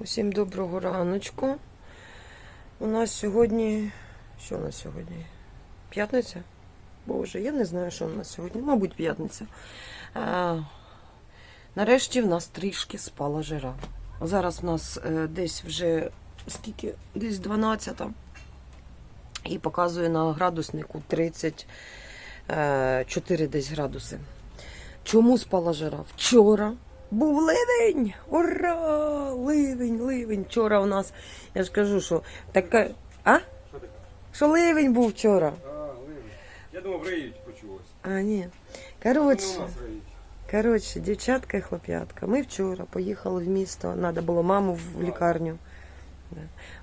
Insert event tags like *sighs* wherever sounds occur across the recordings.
Усім доброго раночку. У нас сьогодні. Що у нас сьогодні? П'ятниця? Боже, я не знаю, що у нас сьогодні. Мабуть, п'ятниця. А, нарешті в нас трішки спала жара. Зараз в нас е, десь вже скільки? Десь 12. І показує на градуснику 34 десь градуси. Чому спала жара? Вчора був ливень! Ура! Ливень, ливень. Вчора у нас, я ж кажу, що така. А? Що ливень був вчора? А, ливень. Я думав, риють почулось. А, ні. Коротше, коротше, дівчатка і хлоп'ятка. Ми вчора поїхали в місто, треба було маму в лікарню.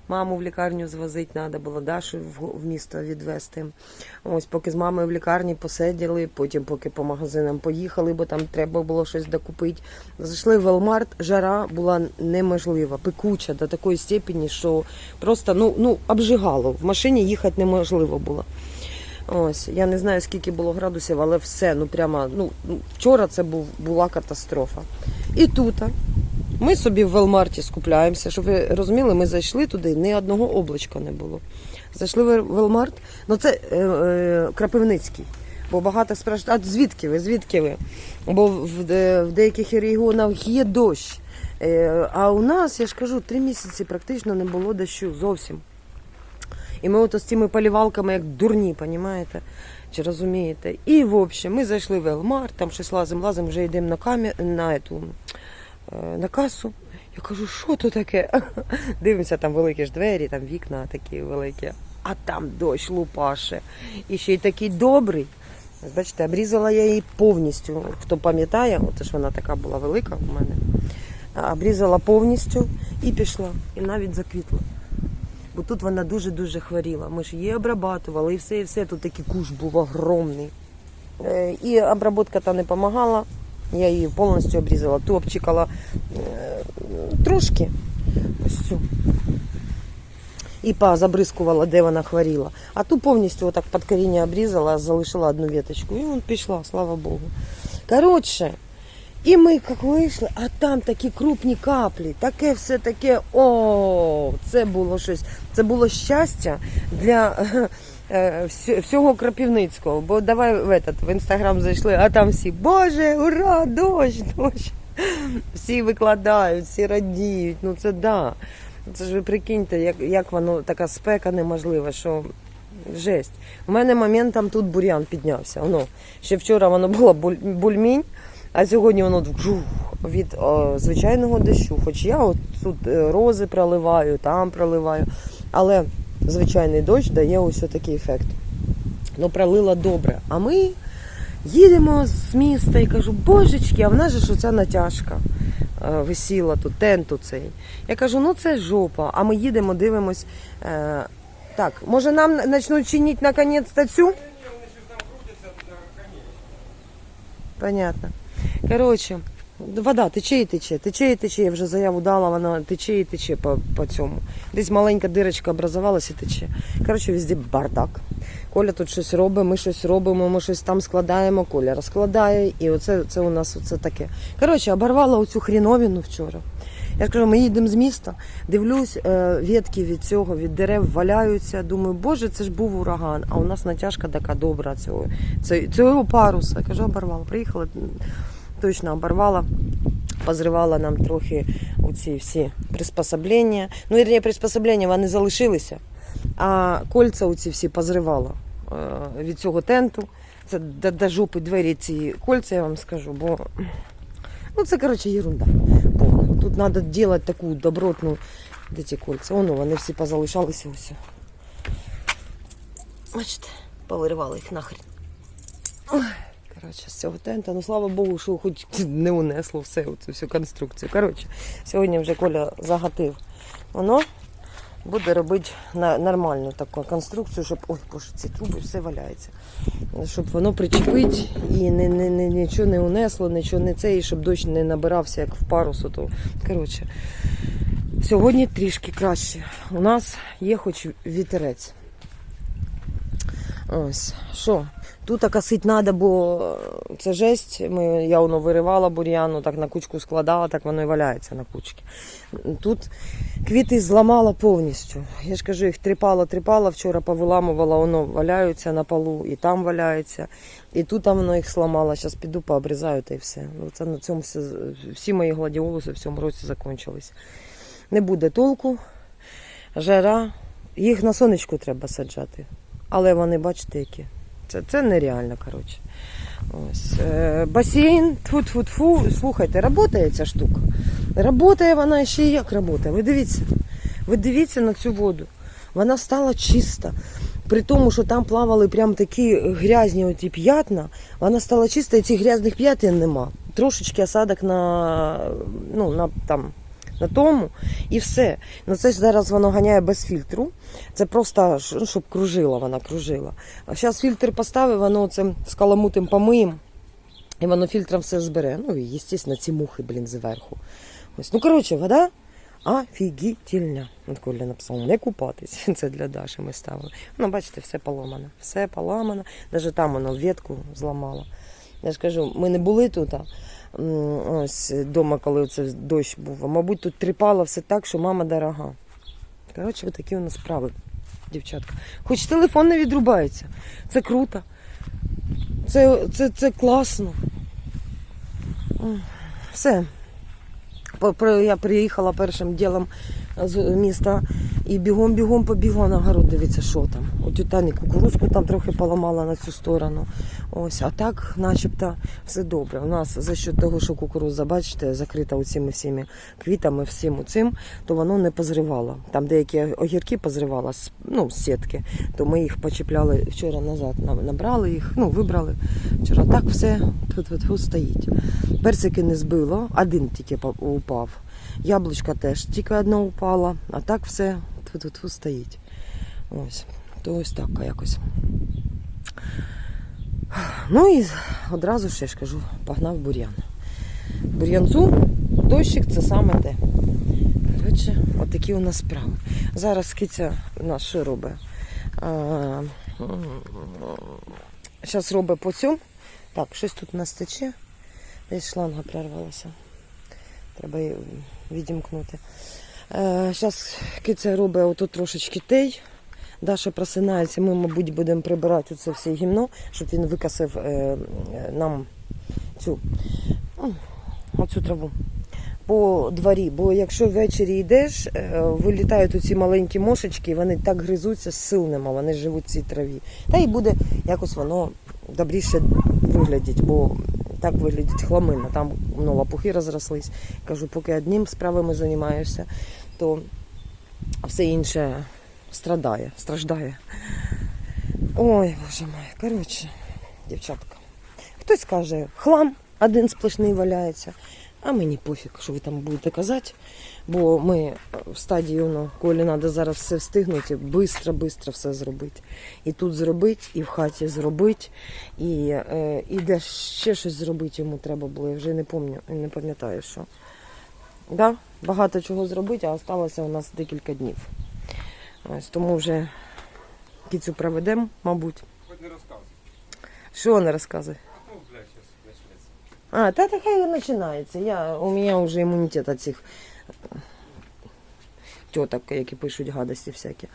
Маму в лікарню звозити треба було, Дашу в, місто відвезти. Ось поки з мамою в лікарні посиділи, потім поки по магазинам поїхали, бо там треба було щось докупити. Зайшли в Велмарт, жара була неможлива, пекуча до такої степені, що просто ну, ну, обжигало. В машині їхати неможливо було. Ось, я не знаю, скільки було градусів, але все, ну прямо, ну, ну, вчора це був, була катастрофа. І тут ми собі в Велмарті скупляємося, щоб ви розуміли, ми зайшли туди, ні одного облачка не було. Зайшли в Велмарт, ну це е, е, Крапивницький. Бо багато спрашують, а звідки ви? Звідки ви? Бо в, де- в деяких регіонах є дощ. Е, а у нас, я ж кажу, три місяці практично не було дощу зовсім. І ми ото з цими полівалками як дурні, понімаєте? Чи розумієте? І в общем, ми зайшли в Елмар, там щось лазим, лазим, вже йдемо на камі... на, ету, е, на касу. Я кажу, що то таке? *laughs* Дивимося, там великі ж двері, там вікна такі великі, а там дощ лупаше. І ще й такий добрий. Бачите, обрізала я її повністю. Хто пам'ятає, от ж вона така була велика у мене. Обрізала повністю і пішла. І навіть заквітла. Бо тут вона дуже-дуже хворіла. Ми ж її обрабатували і все, і все. Тут такий куш був огромний. Е, І обработка та не допомагала. Я її повністю обрізала, ту обчикала е, трошки. Ось цю. І позабризкувала, де вона хворіла. А ту повністю отак під коріння обрізала, залишила одну веточку. І вон пішла, слава Богу. Коротше, і ми як вийшли, а там такі крупні каплі, таке все таке. О, це було щось. Це було щастя для всього Крапівницького. Бо давай в, этот, в інстаграм зайшли, а там всі, Боже, ура, дощ, дощ. Всі викладають, всі радіють. Ну це да. Це ж ви прикиньте, як, як воно така спека неможлива, що жесть. У мене моментом тут бур'ян піднявся. Воно. Ще вчора воно було буль- бульмінь, а сьогодні воно жух, від о, звичайного дощу. Хоч я от тут е, рози проливаю, там проливаю. Але звичайний дощ дає ось такий ефект. Ну, пролила добре. А ми їдемо з міста і кажу, божечки, а в нас же ж оця натяжка е, висіла тут, тенту цей. Я кажу, ну це жопа. А ми їдемо, дивимось. Е, так, може нам почнуть чинити наконець-то цю? Понятно. Коротше, вода тече і тече, тече і тече. Я вже заяву дала, вона тече і тече по, по цьому. Десь маленька дирочка образувалася і тече. Коротше, везде бардак. Коля тут щось робить, ми щось робимо, ми щось там складаємо, Коля розкладає, і оце це у нас оце таке. Коротше, оборвала оцю хріновіну вчора. Я ж кажу, ми їдемо з міста, дивлюсь, е, ветки від цього, від дерев валяються. Думаю, боже, це ж був ураган, а у нас натяжка така добра цього, цього, паруса. Я кажу, оборвала. Приїхала, точно оборвала. Позривала нам трохи оці всі приспособлення. Ну, вірніше, приспособлення вони залишилися, а кольця оці всі позривала е, від цього тенту. Це до, до жопи двері ці кольця, я вам скажу, бо ну це коротше ерунда. повна. Тут треба робити таку добротну. Де ці кольця? Воно вони всі позалишалися ось. Бачите, повиривали їх нахрен. Коротше, з цього тента, ну слава Богу, що хоч не унесло все, оцю всю конструкцію. Коротше, сьогодні вже Коля загатив. Воно буде робити нормальну таку конструкцію, щоб. Ой, боже, ці труби все валяється. Щоб воно причепить і не, не, не, нічого не унесло, нічого не це, і щоб дощ не набирався, як в парусу. То, коротше, сьогодні трішки краще. У нас є хоч вітерець. Ось, що? Тут косить треба, бо це жесть. Ми, я воно виривала бур'яну, так на кучку складала, так воно і валяється на кучці. Тут квіти зламала повністю. Я ж кажу, їх тріпала, тріпала, вчора повиламувала, воно валяються на полу, і там валяється. І тут воно їх сломала. Зараз піду пообрізаю та і все. Це на цьому все, всі мої гладіолуси в цьому році закінчились. Не буде толку, жара. Їх на сонечку треба саджати. Але вони, бачите, які. Це, це нереально, коротше. Ось. Е, басейн, тфу-тфу-тфу. Слухайте, працює ця штука. Работає вона ще як працює. Ви дивіться. Ви дивіться на цю воду. Вона стала чиста. При тому, що там плавали прям такі грязні оті п'ятна, вона стала чиста і цих грязних п'ятин нема. Трошечки осадок на, ну, на, там, на тому і все. Ну це ж зараз воно ганяє без фільтру. Це просто ну, щоб кружила, вона кружила. А зараз фільтр поставив, воно це з каламутим помиєм, і воно фільтром все збере. Ну і, звісно, ці мухи, блін, зверху. Ось. Ну, коротше, вода офігітельна. От Коля написав, не купатись. *laughs* Це для Даші ми ставили. Ну, бачите, все поламано. Все поламано. Навіть там воно ветку зламало. Я ж кажу, ми не були тут. Ось вдома, коли це дощ був. А мабуть, тут тріпало все так, що мама дорога. Коротше, такі у нас справи, дівчатка. Хоч телефон не відрубається. Це круто. Це, це, це класно. Все. Я приїхала першим ділом з міста і бігом-бігом побігла на город, дивіться, що там. От Тані кукурузку там трохи поламала на цю сторону. Ось, а так, начебто, все добре. У нас за счет того, що кукуруза, бачите, закрита оцими всіми квітами, всім цим, то воно не позривало. Там деякі огірки позривала з, ну, сітки, то ми їх почіпляли вчора назад, на- набрали їх, ну, вибрали. Вчора так все тут, тут, стоїть. Персики не збило, один тільки упав. Яблучка теж тільки одна упала, а так все тут, стоїть. Ось, то ось так якось. Ну і одразу я ж кажу, погнав бур'ян. Бур'янцу дощик це саме те. Коротше, отакі у нас справи. Зараз киця що робить? Зараз робить по цьому. Так, щось тут у нас тече. Десь шланга прорвалася. Треба її відімкнути. Зараз киця робить отут трошечки тей. Даша просинається, ми, мабуть, будемо прибирати це все гімно, щоб він викосив е, е, нам цю, оцю траву по дворі. Бо якщо ввечері йдеш, е, вилітають оці маленькі мошечки, вони так гризуться, сил нема, вони живуть в цій траві. Та й буде якось воно добріше виглядіть, бо так виглядить хламина. Там ну, лопухи розрослись. Кажу, поки одним справами займаєшся, то все інше страдає, страждає. Ой, боже мой, коротше, дівчатка. Хтось каже, хлам один сплошний валяється, а мені пофіг, що ви там будете казати. Бо ми в стадії, ну, колі треба зараз все встигнути, швидко-швидко все зробити. І тут зробити, і в хаті зробити, і, е, і де ще щось зробити йому треба було. Я вже не пам'ятаю, не пам'ятаю, що. Да? Багато чого зробити, а залишилося у нас декілька днів. Ось тому вже кіцю проведемо, мабуть. Хоч не розказуй. Що не розказує? Ну. А, та та хай починається. Я, у мене вже імунітет від цих теток, які пишуть гадості всякі.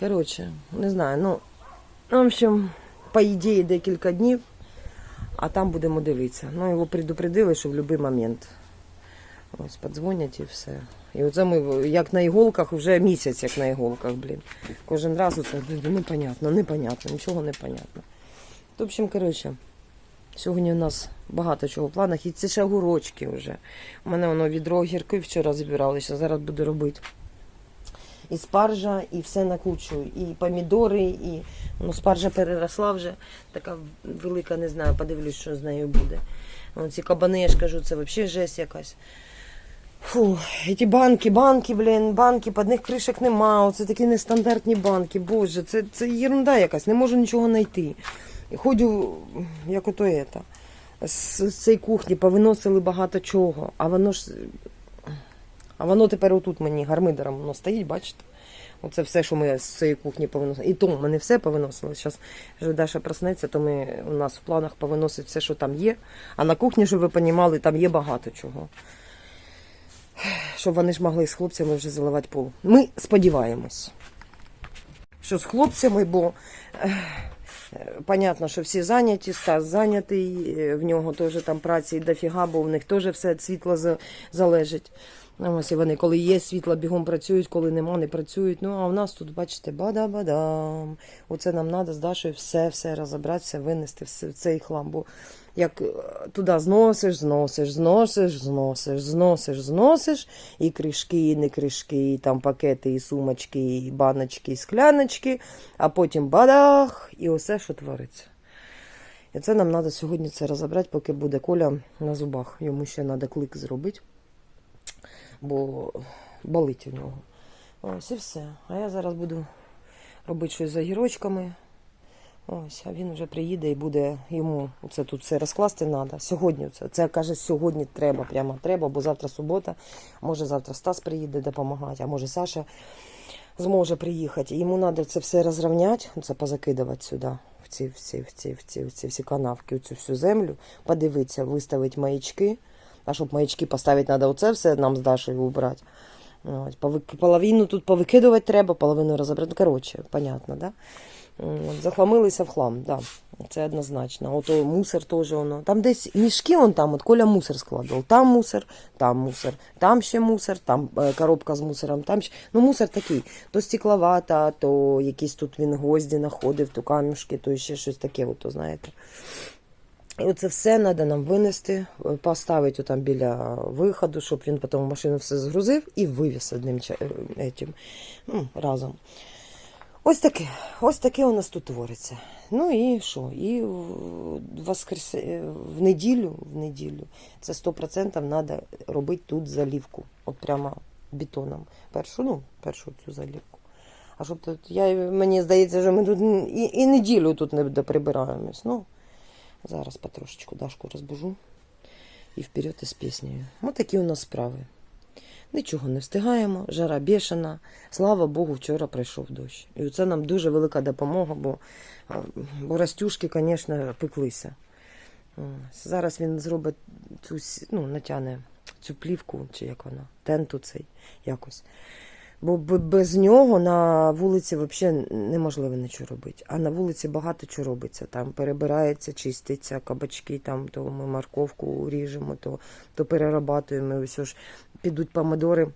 Коротше, не знаю, ну, в общем, по ідеї декілька днів, а там будемо дивитися. Ну, його предупредили, що в будь-який момент. Ось, подзвонять і все. І оце ми як на іголках, вже місяць, як на іголках, блін. Кожен раз оце непонятно, непонятно, нічого не понятно. В общем, коротше, сьогодні у нас багато чого в планах, і це ще огурочки вже. У мене воно відро огірки вчора збиралися, зараз буду робити. І спаржа, і все на кучу, і помідори, і ну, спаржа переросла вже, така велика, не знаю, подивлюсь, що з нею буде. Ці кабани, я ж кажу, це взагалі жесть якась. Фу, і ті банки, банки, блін, банки, під них кришок нема. Оце такі нестандартні банки. Боже, це, це єрунда якась, не можу нічого знайти. Ходю, як ото ета. З, цієї кухні повиносили багато чого, а воно ж. А воно тепер отут мені гармидером воно стоїть, бачите? Оце все, що ми з цієї кухні повиносили. І то ми не все повиносили. Зараз вже Даша проснеться, то ми у нас в планах повиносити все, що там є. А на кухні, щоб ви розуміли, там є багато чого. Щоб вони ж могли з хлопцями вже заливати пол. Ми сподіваємось, що з хлопцями, бо понятно, що всі зайняті, Стас зайнятий, е, в нього теж там праці дофіга, бо в них теж все від світла залежить. Ну, Ось і вони, коли є світло, бігом працюють, коли нема, не працюють. Ну а в нас тут, бачите, бада-бадам. Оце нам треба з Дашою все, все розібратися, винести все, цей хлам. Бо як е, туди зносиш, зносиш, зносиш, зносиш, зносиш, зносиш, і кришки, і не кришки, і там пакети, і сумочки, і баночки, і скляночки, а потім бадах, і усе, що твориться. І це нам треба сьогодні це розібрати, поки буде Коля на зубах. Йому ще треба клик зробити, бо болить у нього. Ось і все. А я зараз буду робити щось з огірочками. Ось, а він вже приїде і буде йому це тут все розкласти треба. Сьогодні це. Це каже, сьогодні треба, прямо треба, бо завтра субота. Може завтра Стас приїде допомагати, а може Саша зможе приїхати. Йому треба це все розрівняти, це позакидувати сюди, в ці, в ці, в ці, в ці, в ці всі канавки, в цю всю землю, подивитися, виставити маячки. А щоб маячки поставити, треба оце все нам з Дашею убрати. Ось, половину тут повикидувати треба, половину розібрати. Ну, коротше, понятно, да? Захламилися в хлам, да. Це однозначно. Ото мусор теж воно. Там десь мішки, он там, от Коля мусор складав. Там мусор, там мусор, там ще мусор, там е, коробка з мусором, там ще. Ну, мусор такий. То стекловата, то якісь тут він гвозді знаходив, то камішки, то ще щось таке, от, то, знаєте. І оце все треба нам винести, е, поставити там біля виходу, щоб він потім в машину все згрузив і вивіз одним ча- е, ну, разом. Ось таке, ось таке у нас тут твориться. Ну і що? І в, воскрес... е, в неділю, в неділю це 100% треба робити тут залівку. От прямо бетоном. Першу, ну, першу цю залівку. А щоб тут, я, мені здається, що ми тут і, і неділю тут не доприбираємось. Ну, зараз потрошечку Дашку розбужу і вперед із піснею. Ось такі у нас справи. Нічого не встигаємо, жара бешена. Слава Богу, вчора прийшов дощ. І це нам дуже велика допомога, бо, бо растюшки, звісно, пеклися. Зараз він зробить цю, ну, натягне цю плівку, чи як вона, тенту цей якось. Бо без нього на вулиці взагалі неможливо нічого робити. А на вулиці багато чого робиться. Там перебирається, чиститься, кабачки, там, то ми морковку ріжемо, то, то перерабатуємо. Ось ж підуть помидори.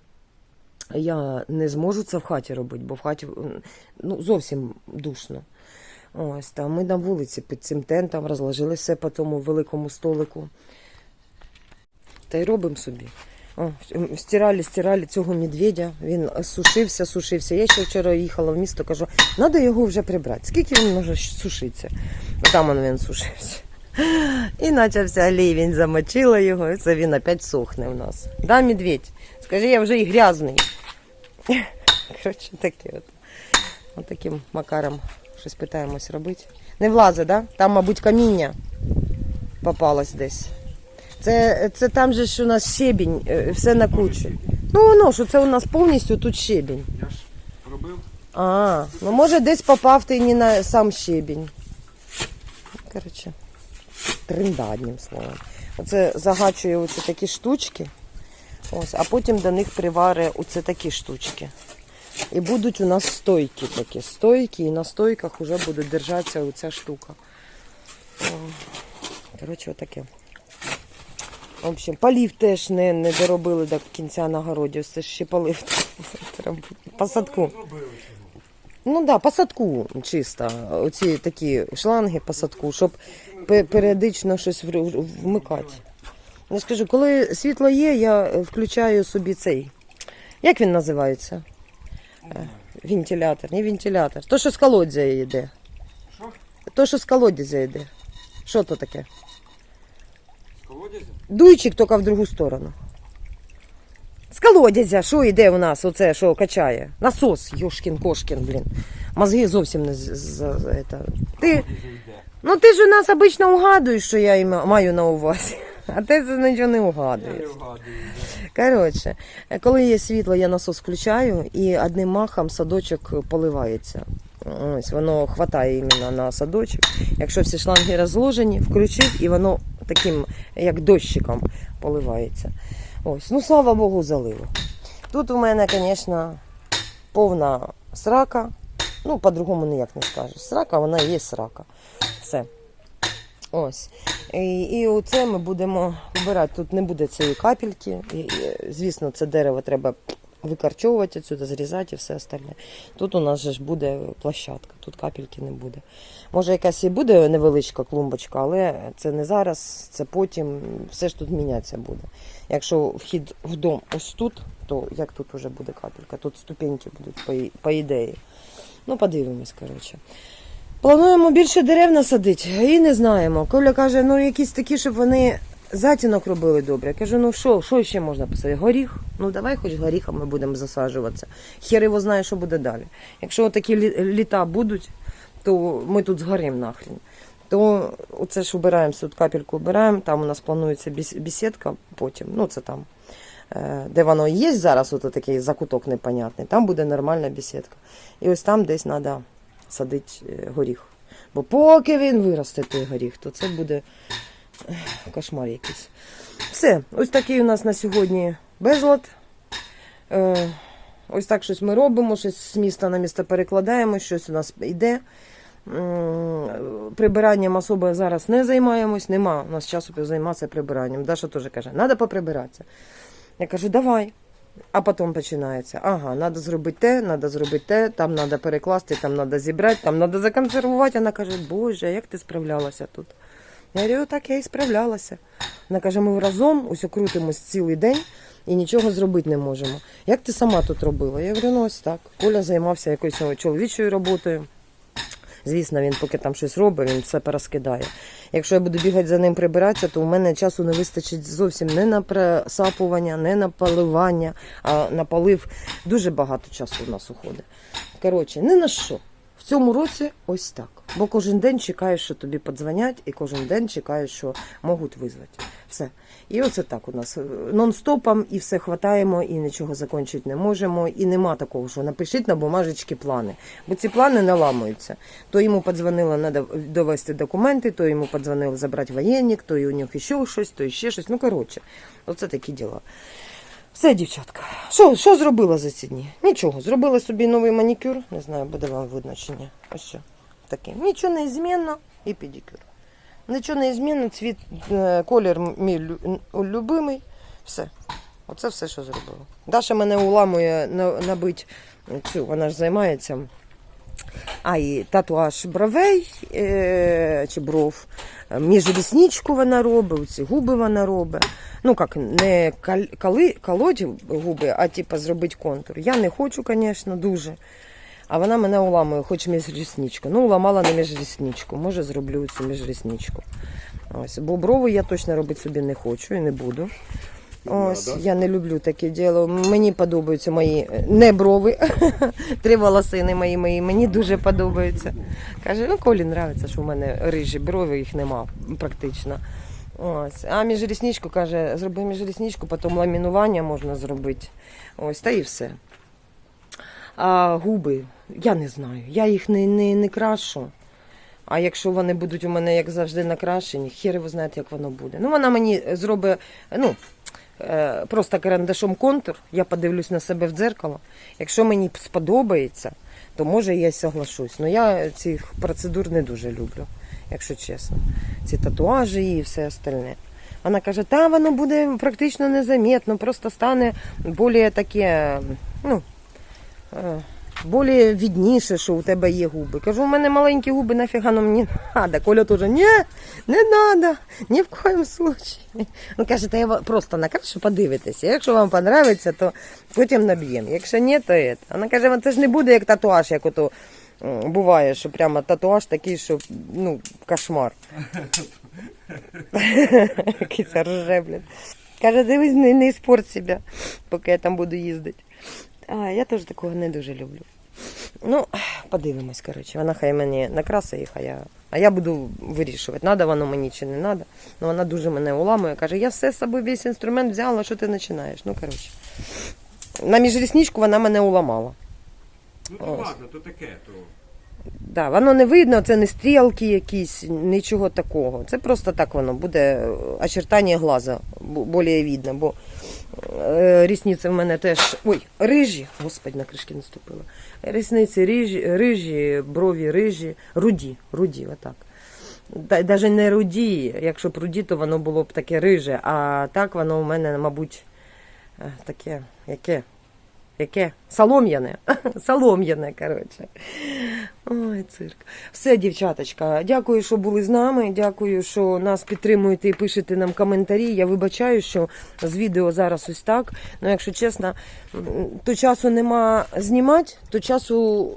Я не зможу це в хаті робити, бо в хаті ну, зовсім душно. Ось там ми на вулиці під цим тентом розложили все по тому великому столику. Та й робимо собі. Стирали, стирали цього медведя. Він сушився, сушився. Я ще вчора їхала в місто, кажу, треба його вже прибрати. Скільки він може сушитися? Там він сушився. І почався ливень, замочила його, і це він опять сохне у нас. Да, медведь? Скажи, я вже і грязний. Коротше, таке от. От таким макаром щось питаємось робити. Не влазить, да? Там, мабуть, каміння попалось десь. Це, це там же ж у нас щебінь, е, все на кучу. Ну воно, що це у нас повністю тут щебінь. Я ж робив. А, ну може десь попав ти не на сам щебінь. Коротше, тринда, одним словом. Оце загачує оці такі штучки. Ось, а потім до них привари оце такі штучки. І будуть у нас стойки такі. Стойки, і на стойках вже буде держатися оця штука. Коротше, отаке. В общем, полив теж не, не доробили до кінця на городі. Ж ще полив. Посадку. Ну так, да, посадку чисто. Оці такі шланги посадку, щоб періодично щось вмикати. Я ж кажу, коли світло є, я е, включаю собі цей. Як він називається? Е, Вентилятор, не вентилятор. То, що з колодязя йде. Що? То, що з колодязя йде. Що то таке? Дуйчик тільки в другу сторону. З колодязя, що йде у нас, оце, що качає? Насос, Йошкін Кошкін, блін. Мозги зовсім не з, з, з- це. Ти, ну ти ж у нас обично угадуєш, що я і ма- маю на увазі. А ти це нічого не угадуєш. Коротше, коли є світло, я насос включаю і одним махом садочок поливається. Ось воно хватає іменно на садочок. Якщо всі шланги розложені, включив і воно таким як дощиком поливається. Ось, ну слава Богу, залило. Тут у мене, звісно, повна срака. Ну, по-другому ніяк не скажеш. Срака, вона є срака. Все. Ось. І, і оце ми будемо вбирати. Тут не буде цієї капельки. І, і, звісно, це дерево треба викарчовувати отсюди, зрізати і все остальне. Тут у нас же ж буде площадка, тут капельки не буде. Може, якась і буде невеличка клумбочка, але це не зараз, це потім. Все ж тут мінятися буде. Якщо вхід в дом ось тут, то як тут вже буде капелька? Тут ступеньки будуть по, по ідеї. Ну, подивимось, коротше. Плануємо більше дерев насадити і не знаємо. Коля каже, ну якісь такі, щоб вони затінок робили добре. Я кажу, ну що, що ще можна посадити? Горіх? Ну давай хоч горіхами будемо засаджуватися. Хер його знає, що буде далі. Якщо такі літа будуть, то ми тут згоримо нахрен. То оце ж убираємо, тут капельку убираємо, там у нас планується бесідка потім, ну це там, е, де воно є зараз, от такий закуток непонятний, там буде нормальна бесідка. І ось там десь треба садити е, горіх. Бо поки він виросте той горіх, то це буде *sighs* кошмар якийсь. Все, ось такий у нас на сьогодні безлад. Е, ось так щось ми робимо, щось з міста на місто перекладаємо, щось у нас йде. Прибиранням особо зараз не займаємось, нема у нас часу займатися прибиранням. Даша теж каже, треба поприбиратися. Я кажу, давай. А потім починається. Ага, треба зробити те, треба зробити те, там треба перекласти, там треба зібрати, там треба законсервувати. Вона каже, Боже, як ти справлялася тут? Я говорю, так я і справлялася. Вона каже, ми разом ось крутимось цілий день і нічого зробити не можемо. Як ти сама тут робила? Я говорю, ну ось так. Коля займався якоюсь чоловічою роботою. Звісно, він поки там щось робить, він все порозкидає. Якщо я буду бігати за ним прибиратися, то у мене часу не вистачить зовсім не на присапування, не на поливання, а на полив дуже багато часу у нас уходить. Коротше, ні на що. В цьому році ось так. Бо кожен день чекаєш, що тобі подзвонять, і кожен день чекаєш, що можуть визвати. Все. І оце так у нас е, нон-стопом і все хватаємо, і нічого закінчити не можемо. І нема такого, що напишіть на бумажечки плани. Бо ці плани не ламаються. То йому подзвонила, треба довести документи, то йому подзвонив забрати воєнник, то і у них ще щось, то ще щось. Ну, коротше, оце такі діла. Все, дівчатка. Що, що зробила за ці дні? Нічого. Зробила собі новий манікюр. Не знаю, буде вам видно чи ні. Ось все. Таке. Нічого не змінно і педикюр. Нічого не змінно, цвіт, е, колір мій любимий. Все. Оце все, що зробила. Даша мене уламує на- набить цю, вона ж займається. А і татуаж бровей е, чи бров. Міжрісничку вона робить, ці губи вона робить. Ну як, не кали, колоть губи, а типа зробити контур. Я не хочу, звісно, дуже. А вона мене уламує, хоч міжрісничку. Ну, уламала на міжрісничку. Може, зроблю цю міжрісничку. Ось. Бо брови я точно робити собі не хочу і не буду. Ось, я не люблю таке діло. Мені подобаються мої е, не брови, *laughs* три волосини мої, мої мені дуже подобаються. Каже, ну Колі нравиться, що в мене рижі брови, їх нема практично. Ось. А міжрісничку каже, зроби міжрісничку, потім ламінування можна зробити. Ось, та і все. А губи, я не знаю. Я їх не, не, не крашу. А якщо вони будуть у мене, як завжди, накрашені, хер ви знаєте, як воно буде. Ну, вона мені зробить, ну, просто карандашом контур, я подивлюсь на себе в дзеркало. Якщо мені сподобається, то може я й соглашусь. Ну я цих процедур не дуже люблю, якщо чесно. Ці татуажі і все остальне. Вона каже, та воно буде практично незаметно, просто стане більш таке, ну, е, більш відніше, що у тебе є губи. Кажу, у мене маленькі губи, нафіга нам не треба. Коля теж, ні, не треба, ні в коєму случаї. Ну, каже, та я просто накрашу подивитися. Якщо вам подобається, то потім наб'ємо. Якщо ні, то це. Вона каже, це ж не буде як татуаж, як ото буває, що прямо татуаж такий, що ну, кошмар. Який рже, блін. Каже, дивись, не, не іспорт себе, поки я там буду їздити. А я теж такого не дуже люблю. Ну, подивимось, коротше. Вона хай мені накрасить їх, а я, а я буду вирішувати, надо воно мені чи не надо. Ну, вона дуже мене уламує, каже, я все з собою весь інструмент взяла, що ти починаєш? Ну, коротше. На міжрісничку вона мене уламала. Ну то Ось. ладно, то таке, то. Да, воно не видно, це не стрілки якісь, нічого такого. Це просто так воно буде е, очертання глаза більше видно, бо рісниці в мене теж. Ой, рижі, господи, на кришки наступила. Рісниці рижі, рижі, брові рижі, руді, руді, отак. Та- Даже не руді, якщо б руді, то воно було б таке риже, а так воно у мене, мабуть, е, таке, яке? Яке? Солом'яне. *laughs* Солом'яне, коротше. Ой, цирк. Все, дівчаточка, дякую, що були з нами. Дякую, що нас підтримуєте і пишете нам коментарі. Я вибачаю, що з відео зараз ось так. Ну, якщо чесно, то часу нема знімати, то часу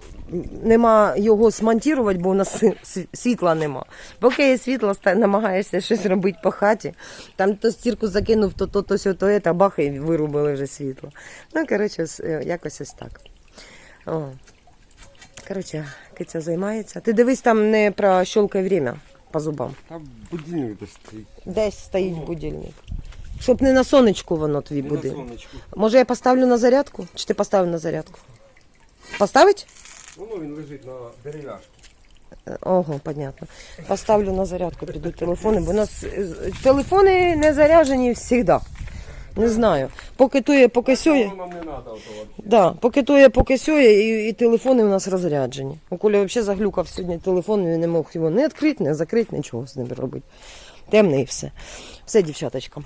нема його смонтувати, бо у нас світла нема. Поки є світло, намагаєшся щось робити по хаті. Там то стірку закинув, то то, то, сьо, то, это, бах, і вирубили вже світло. Ну, коротше, е, якось ось так. О. Коротше, киця займається. Ти дивись там не прощолкай время по зубам. Там будильник десь стоїть. Десь стоїть будильник. Щоб не на сонечку воно твій буде. Може я поставлю на зарядку? Чи ти поставив на зарядку? Поставить? Воно він лежить на дерев'яшку. Е, Ого, понятно. Поставлю на зарядку, підуть телефони, бо у нас е, телефони не заряджені завжди. Не знаю. Поки тує, поки сьоє. Воно нам не треба ото взагалі. Да, поки тує, поки сьоє, і, і телефони у нас розряджені. У Коля взагалі заглюкав сьогодні телефон, він не мог його не відкрити, не закрити, нічого з ним робити. Темне і все. Все, дівчаточка.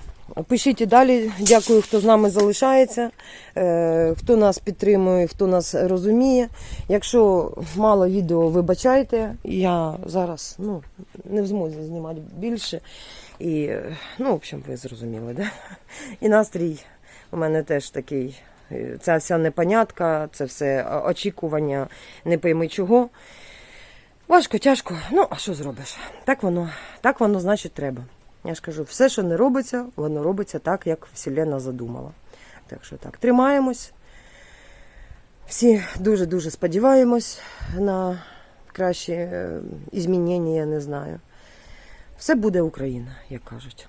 Пишіть далі. Дякую, хто з нами залишається, е, хто нас підтримує, хто нас розуміє. Якщо мало відео, вибачайте. Я зараз ну, не в змозі знімати більше. І, е, ну, в общем, ви зрозуміли, да? І настрій у мене теж такий. Е, Ця вся непонятка, це все очікування не пойми чого. Важко, тяжко. Ну, а що зробиш? Так воно, так воно, значить, треба. Я ж кажу, все, що не робиться, воно робиться так, як Вселенна задумала. Так що так, тримаємось. Всі дуже-дуже сподіваємось на кращі е, змінення, я не знаю. Все буде Україна, як кажуть.